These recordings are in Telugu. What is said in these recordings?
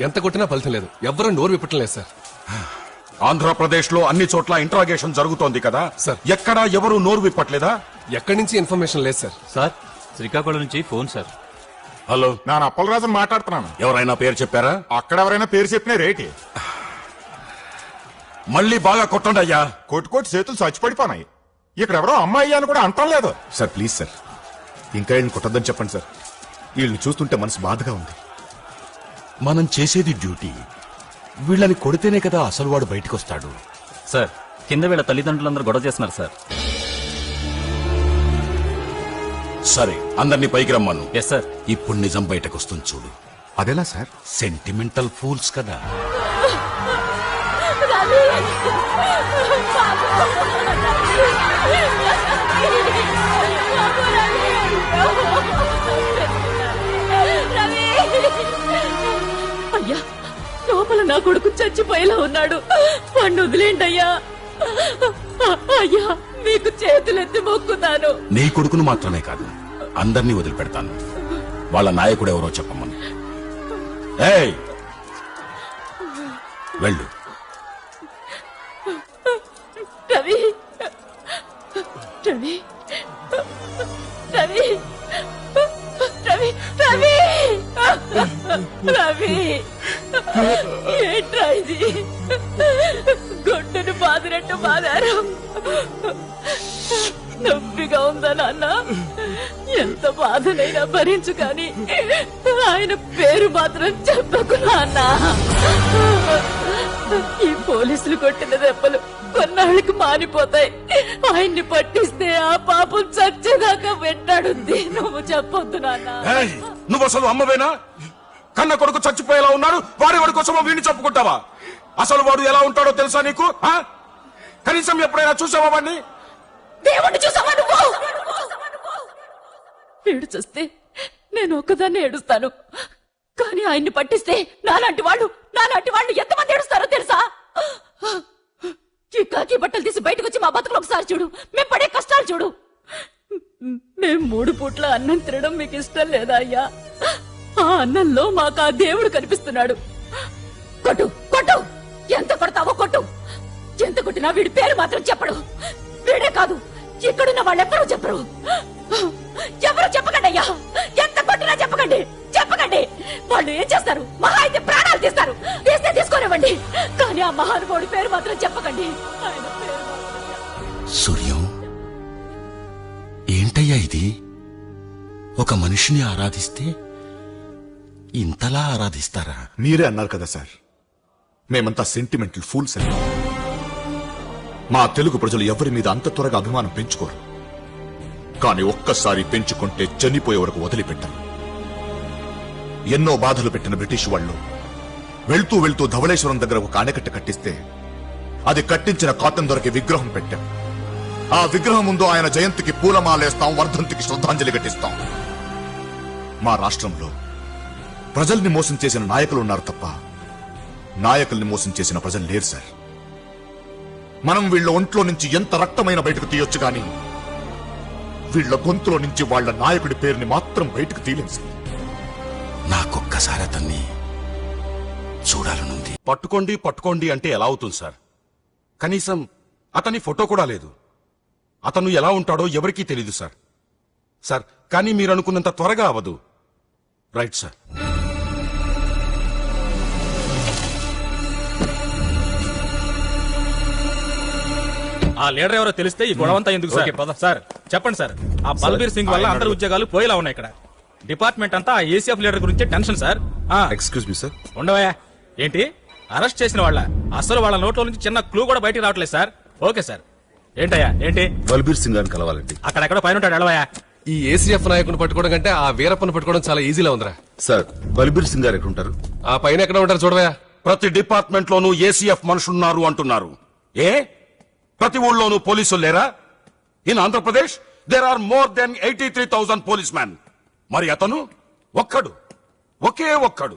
ఎంత కొట్టినా ఫలితం లేదు. ఎవ్వరూ నోరు విప్పటం లేదు సార్. ఆంధ్రప్రదేశ్లో అన్ని చోట్ల ఇంట్రాగేషన్ జరుగుతోంది కదా? సార్. ఎక్కడా ఎవరు నోరు విప్పట్లేదా? ఎక్కడి నుంచి ఇన్ఫర్మేషన్ లేదు సార్. సార్ శ్రీకాకుళం నుంచి ఫోన్ సార్. హలో. నేను అప్పలరాజుని మాట్లాడుతున్నాను. ఎవరైనా పేరు చెప్పారా? అక్కడ ఎవరైనా పేరు చెప్పిన రేటి. మళ్ళీ బాగా కొట్టండి అయ్యా. కొట్టు కొట్టి చేతులు చచ్చిపడిపోనాయి. ఇక్కడ ఎవరో అమ్మాయి అని కూడా అంటం లేదు. Sir please sir. ఇంకా వీళ్ళని కొట్టద్దని చెప్పండి సార్. వీళ్ళని చూస్తుంటే మనసు బాధగా ఉంది. మనం చేసేది డ్యూటీ. వీళ్ళని కొడితేనే కదా అసలు వాడు బయటికి వస్తాడు సార్ కింద వీళ్ళ తల్లిదండ్రులందరూ గొడవ చేస్తున్నారు సార్. సరే అందరినీ పైకి రమ్మను. ఎస్ సార్ ఇప్పుడు నిజం బయటకు వస్తుంది చూడు. అదెలా సార్? సెంటిమెంటల్ ఫూల్స్ కదా. అయ్యా నా కొడుకు చచ్చిపోయేలా ఉన్నాడు. వాడిని వదిలేండి అయ్యా అయ్యా మీకు చేతులెత్తి మొక్కుతాను. నీ కొడుకును మాత్రమే కాదు అందరినీ వదిలిపెడతాను. వాళ్ళ నాయకుడు ఎవరో చెప్పమను. ఏయ్! వెళ్ళు. రవి రవి రవి రవి రవి రవి. ఏంట్రా ఇది? గుడ్డును బాదినట్టు బాదారు నొప్పిగా ఉందా నాన్న? ఎంత బాధనైనా భరించు కానీ ఆయన పేరు మాత్రం చెప్పకు నాన్న. ఈ పోలీసులు కొట్టిన దెబ్బలు కొన్నాళ్ళకి మానిపోతాయి. ఆయన్ని పట్టిస్తే ఆ పాపం చచ్చేదాకా వెంటాడుద్ది. నువ్వు చెప్పొద్దు నాన్న. నువ్వు అసలు అమ్మవేనా? కన్న కొడుకు చచ్చిపోయేలా ఉన్నాడు వాడి వాడి కోసం వీడిని చెప్పుకుంటావా అసలు వాడు ఎలా ఉంటాడో తెలుసా నీకు? ఆ? కనీసం ఎప్పుడైనా చూసావా వాడిని? దేవుణ్ణి చూసావా నువ్వు? వీడు చూస్తే నేను ఒక్కదాన్ని ఏడుస్తాను. కానీ ఆయన్ని పట్టిస్తే నాలాంటి వాళ్ళు నాలాంటి వాళ్ళు ఎంతమంది ఏడుస్తారో తెలుసా? ఈ కాకి బట్టలు తీసి బయటకు వచ్చి మా బతుకులు ఒకసారి చూడు. మేము పడే కష్టాలు చూడు. మేం మూడు పూట్ల అన్నం తినడం మీకు ఇష్టం లేదా అయ్యా? ఆ అన్నంలో మాకు ఆ దేవుడు కనిపిస్తున్నాడు. కొట్టు కొట్టు! ఎంత కొడతావో కొట్టు! ఎంత కొట్టినా వీడి పేరు మాత్రం చెప్పడు. వీడే కాదు ఇక్కడున్న వాళ్ళెవ్వరూ చెప్పరు. ఎవరు చెప్పకండి అయ్యా! ఎంత కొట్టినా చెప్పకండి! చెప్పకండి! వాళ్ళు ఏం చేస్తారు? మహా అయితే ప్రాణాలు తీస్తారు. తీస్తే తీసుకోనివ్వండి. కానీ ఆ మహానుభావుడి పేరు మాత్రం చెప్పకండి. ఆయన పేరు సూర్యం ఏంటయ్యా ఇది? ఒక మనిషిని ఆరాధిస్తే ఇంతలా ఆరాధిస్తారా? మీరే అన్నారు కదా సార్. మేమంతా సెంటిమెంటల్ ఫూల్స్ అని మా తెలుగు ప్రజలు ఎవరి మీద అంత త్వరగా అభిమానం పెంచుకోరు. కానీ ఒక్కసారి పెంచుకుంటే చనిపోయే వరకు వదిలిపెట్టరు. ఎన్నో బాధలు పెట్టిన బ్రిటిష్ వాళ్ళు. వెళ్తూ వెళ్తూ ధవళేశ్వరం దగ్గర ఒక ఆనకట్ట కట్టిస్తే అది కట్టించిన కాటన్ దొరకి విగ్రహం పెట్టాం. ఆ విగ్రహం ముందు ఆయన జయంతికి పూలమాలేస్తాం వర్ధంతికి శ్రద్ధాంజలి ఘటిస్తాం. మా రాష్ట్రంలో ప్రజల్ని మోసం చేసిన నాయకులు ఉన్నారు తప్ప నాయకుల్ని మోసం చేసిన ప్రజలు లేరు సార్. మనం వీళ్ళ ఒంట్లో నుంచి ఎంత రక్తమైన బయటకు తీయొచ్చు గాని వీళ్ళ గొంతులో నుంచి వాళ్ళ నాయకుడి పేరుని మాత్రం బయటకు తీయలేం సార్. నాకొక్కసారి అతన్ని చూడాలనుంది. పట్టుకోండి పట్టుకోండి అంటే ఎలా అవుతుంది సార్? కనీసం అతని ఫోటో కూడా లేదు. అతను ఎలా ఉంటాడో ఎవరికీ తెలీదు సార్. సార్ కానీ మీరు అనుకున్నంత త్వరగా అవ్వదు. Right sir. ఆ లీడర్ ఎవరో తెలిస్తే ఈ గొడవంతా ఎందుకు సార్? సార్ చెప్పండి సార్. ఆ బల్బీర్ సింగ్ వల్ల అందరి ఉద్యోగాలు పోయేలా ఉన్నాయి ఇక్కడ. డిపార్ట్మెంట్ అంతా ఆ ఏసీఎఫ్ లీడర్ గురించి టెన్షన్ సార్. ఆ, ఎక్స్క్యూజ్ మీ సార్ ఉండవయ్యా. ఏంటి? అరెస్ట్ చేసిన వాళ్ళ. అసలు వాళ్ళ నోట్లో నుంచి చిన్న క్లూ కూడా బయటికి రావట్లేదు సార్. Okay sir. ఏంటయ్యా? ఏంటి? బల్బీర్ సింగ్ గారిని కలవాలండి. అక్కడెక్కడ పైన ఉంటాడు ఎడవయ్యా. ఈ ఏసీఎఫ్ నాయకుని పట్టుకోవడం కంటే ఆ వీరప్పని పట్టుకోవడం చాలా ఈజీలా ఉందిరా. సార్ బల్బీర్ సింగ్ గారు ఎక్కడుంటారు? ఆ పైన ఎక్కడ ఉంటారు చూడవా ప్రతి డిపార్ట్మెంట్ లోనూ ఏసీఎఫ్ మనుషులున్నారు అంటున్నారు. ఏ? ప్రతి ఊళ్ళోనూ పోలీసులు లేరా? In Andhra Pradesh there are more than eighty three thousand police man మరి అతను? ఒక్కడు. ఒకే ఒక్కడు.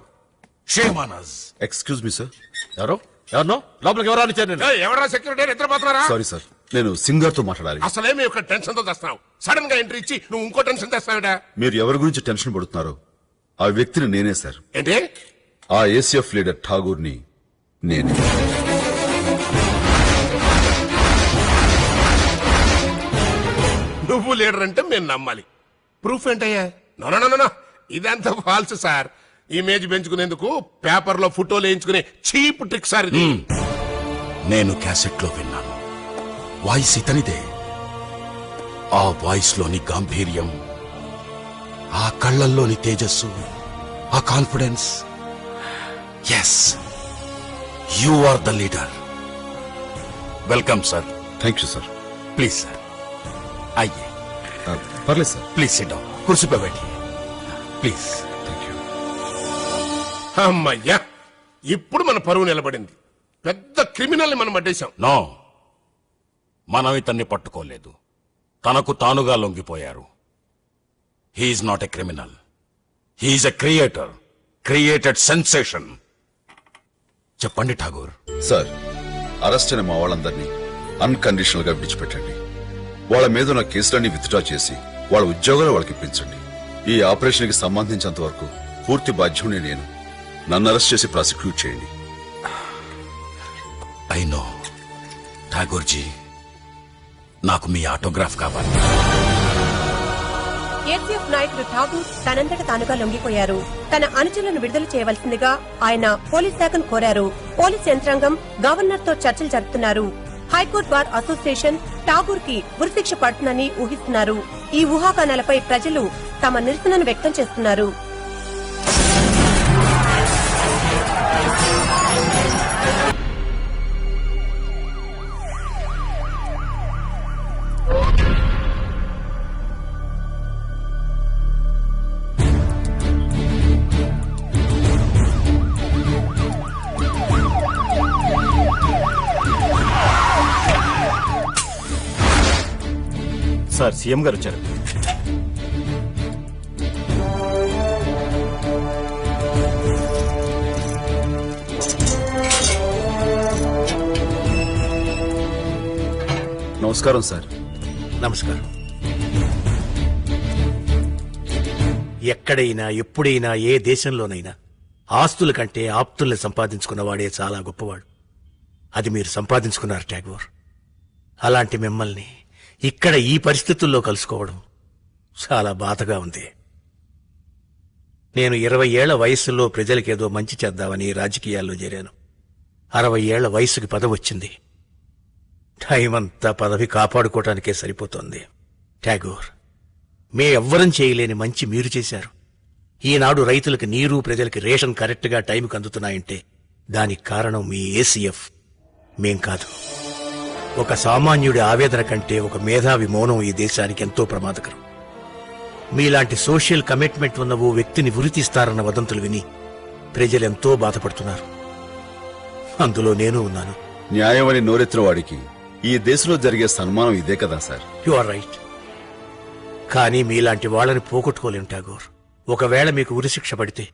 షేమానస్ ఎక్స్క్యూజ్ మీ సార్ ఎవరు? ఎవరినో? లోపలికి ఎవరు అని నేను ఎవరా సెక్యూరిటీ నిద్రపోతున్నారా? సారీ సార్ నేను సింగ్ గారితో మాట్లాడాలి. అసలేమి ఒక టెన్షన్తో తెస్తున్నావు. సడన్గా ఎంట్రీ ఇచ్చి నువ్వు ఇంకో టెన్షన్ తెస్తావిడా మీరు ఎవరి గురించి టెన్షన్ పడుతున్నారో ఆ వ్యక్తిని నేనే సార్ ఏంటి? ఆ ఏసీఎఫ్ లీడర్ ఠాగూర్ని నేనే. నువ్వు లీడర్ అంటే మేము నమ్మాలి. ప్రూఫ్ ఏంటయ్యా? నో నో, నో, నో ఇదంతా ఫాల్స్ సార్. ఇమేజ్ పెంచుకునేందుకు పేపర్లో ఫోటోలు వేయించుకునే చీప్ ట్రిక్ సార్ ఇది. నేను క్యాసెట్లో విన్నాను. వాయిస్ ఇతనిదే. ఆ వాయిస్లోని గాంభీర్యం ఆ కళ్ళల్లోని తేజస్సు ఆ confidence. Yes you are the leader welcome sir thank you sir please sir అయ్యే పర్లేదు సార్. ప్లీజ్ సిట్ డౌన్ కుర్చీపై పెట్టి ప్లీజ్ థ్యాంక్ యూ అమ్మయ్యా ఇప్పుడు మన పరువు నిలబడింది. పెద్ద క్రిమినల్ మనం పట్టేశాం నో. మనం ఇతన్ని పట్టుకోలేదు. తనకు తానుగా లొంగిపోయారు. He's not a criminal he's a creator created sensation చెప్పండి ఠాగూర్. సార్ అరెస్ట్ అయిన మా వాళ్ళందరినీ అన్కండిషనల్గా విడిచిపెట్టండి. వాళ్ళ మీద ఉన్న కేసులన్నీ విత్డ్రా చేసి వాళ్ళ ఉద్యోగాలు వాళ్ళకి ఇప్పించండి. ఈ ఆపరేషన్కి సంబంధించినంత వరకు పూర్తి బాధ్యుని నేను. నన్ను అరెస్ట్ చేసి ప్రాసిక్యూట్ చేయండి. ఐ నో ఠాగూర్ జీ నాకు మీ ఆటోగ్రాఫ్ కావాలి. ఏసీఎఫ్ నాయకుడు ఠాగూర్ తనంతట తానుగా లొంగిపోయారు. తన అనుచరులను విడుదల చేయవలసిందిగా ఆయన పోలీస్ శాఖను కోరారు. పోలీస్ యంత్రాంగం గవర్నర్తో చర్చలు జరుపుతున్నారు. హైకోర్టు బార్ అసోసియేషన్ ఠాగూర్కి ఉరిశిక్ష పడుతుందని ఊహిస్తున్నారు. ఈ ఊహాగానాలపై ప్రజలు తమ నిరసనను వ్యక్తం చేస్తున్నారు. సార్ సీఎం గారు వచ్చారు. నమస్కారం సార్. నమస్కారం. ఎక్కడైనా ఎప్పుడైనా ఏ దేశంలోనైనా ఆస్తుల కంటే ఆప్తుల్ని సంపాదించుకున్నవాడే చాలా గొప్పవాడు. అది మీరు సంపాదించుకున్నారు ట్యాగోర్. అలాంటి మిమ్మల్ని ఇక్కడ ఈ పరిస్థితుల్లో కలుసుకోవడం చాలా బాధగా ఉంది. నేను ఇరవై ఏళ్ళ వయస్సులో ప్రజలకేదో మంచి చేద్దామని రాజకీయాల్లో చేరాను. అరవై ఏళ్ళ వయసుకి పదవి వచ్చింది. టైం అంతా పదవి కాపాడుకోవటానికే సరిపోతోంది. ట్యాగోర్ మే ఎవ్వరం చేయలేని మంచి మీరు చేశారు. ఈనాడు రైతులకు నీరు ప్రజలకి రేషన్ కరెక్ట్గా టైంకి అందుతున్నాయంటే దానికి కారణం మీ ఏసీఎఫ్ మేం కాదు. ఒక సామాన్యుడి ఆవేదన కంటే ఒక మేధావి మౌనం ఈ దేశానికి ఎంతో ప్రమాదకరం. మీలాంటి సోషల్ కమిట్మెంట్ ఉన్న ఓ వ్యక్తిని ఉరితీస్తారన్న వదంతులు విని ప్రజలెంతో బాధపడుతున్నారు. అందులో నేను ఉన్నాను. న్యాయమని నోరెత్తిన వాడికి ఈ దేశంలో జరిగే సన్మానం ఇదే కదా సార్? You are right. కానీ మీలాంటి వాళ్ళని పోగొట్టుకోలేం ఠాగూర్ ఒకవేళ మీకు ఉరిశిక్ష పడితే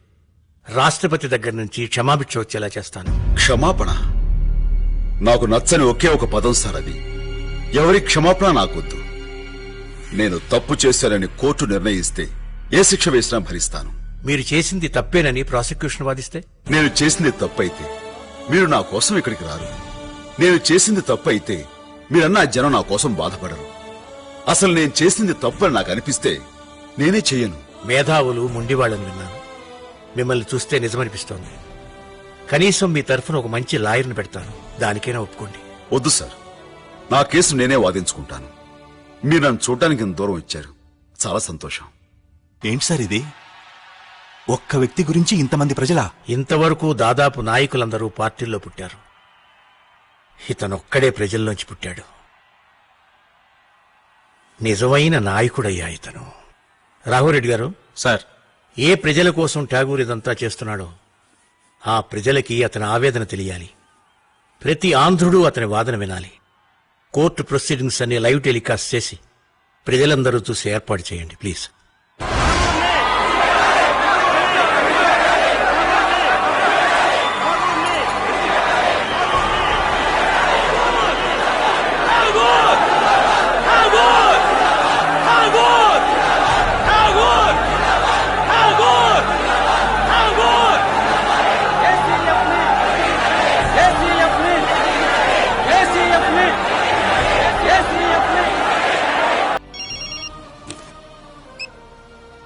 రాష్ట్రపతి దగ్గర నుంచి క్షమాభిక్ష వచ్చేలా చేస్తాను. క్షమాపణ? నాకు నచ్చని ఒకే ఒక పదం సార్ అది. ఎవరి క్షమాపణ నాకొద్దు. నేను తప్పు చేశానని కోర్టు నిర్ణయిస్తే ఏ శిక్ష వేసినా భరిస్తాను. మీరు చేసింది తప్పేనని ప్రాసిక్యూషన్ వాదిస్తే? నేను చేసింది తప్పైతే మీరు నా కోసం ఇక్కడికి రారు. నేను చేసింది తప్పైతే మీరన్నా జనం నా కోసం బాధపడరు. అసలు నేను చేసింది తప్పని నాకు అనిపిస్తే నేనే చెయ్యను. మేధావులు ముండివాళ్ళని విన్నాను. మిమ్మల్ని చూస్తే నిజమనిపిస్తోంది. కనీసం మీ తరఫున ఒక మంచి లాయర్ని పెడతాను. దానికైనా ఒప్పుకోండి. వద్దు సార్. నా కేసు నేనే వాదించుకుంటాను. మీరు నన్ను చూడటానికి ఇంత దూరం ఇచ్చారు చాలా సంతోషం. ఏంటి సార్ ఇది? ఒక్క వ్యక్తి గురించి ఇంతమంది ప్రజలా? ఇంతవరకు దాదాపు నాయకులందరూ పార్టీల్లో పుట్టారు. ఇతనొక్కడే ప్రజల్లోంచి పుట్టాడు. నిజమైన నాయకుడయ్యా ఇతను. రాఘవరెడ్డి గారు సార్. ఏ ప్రజల కోసం ఠాగూర్ ఇదంతా చేస్తున్నాడో ఆ ప్రజలకి అతని ఆవేదన తెలియాలి. ప్రతి ఆంధ్రుడు అతని వాదన వినాలి. కోర్టు ప్రొసీడింగ్స్ అన్ని లైవ్ టెలికాస్ట్ చేసి ప్రజలందరూ చూసి ఏర్పాటు చేయండి ప్లీజ్.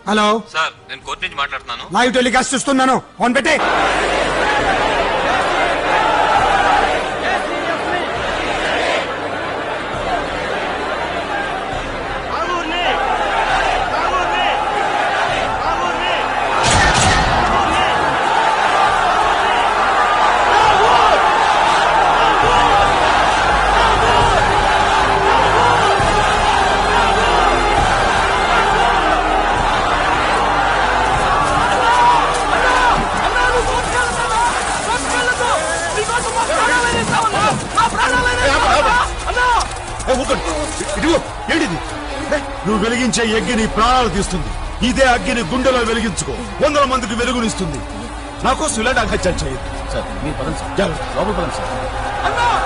హలో సార్ నేను కోర్టు నుంచి మాట్లాడుతున్నాను. లైవ్ టెలికాస్ట్ చూస్తున్నాను. ఫోన్ పెట్టే. ఇదిగో ఏంటిది నువ్వు వెలిగించే అగ్గిని ప్రాణాలు తీస్తుంది. ఇదే అగ్గిని గుండెలో వెలిగించుకో. వందల మందికి వెలుగునిస్తుంది. నా కోసం ఇలాంటి అఘత్యాలు చేయొద్దు. సార్ మీరు పదండి సార్. లోపల పదండి సార్. అన్నా!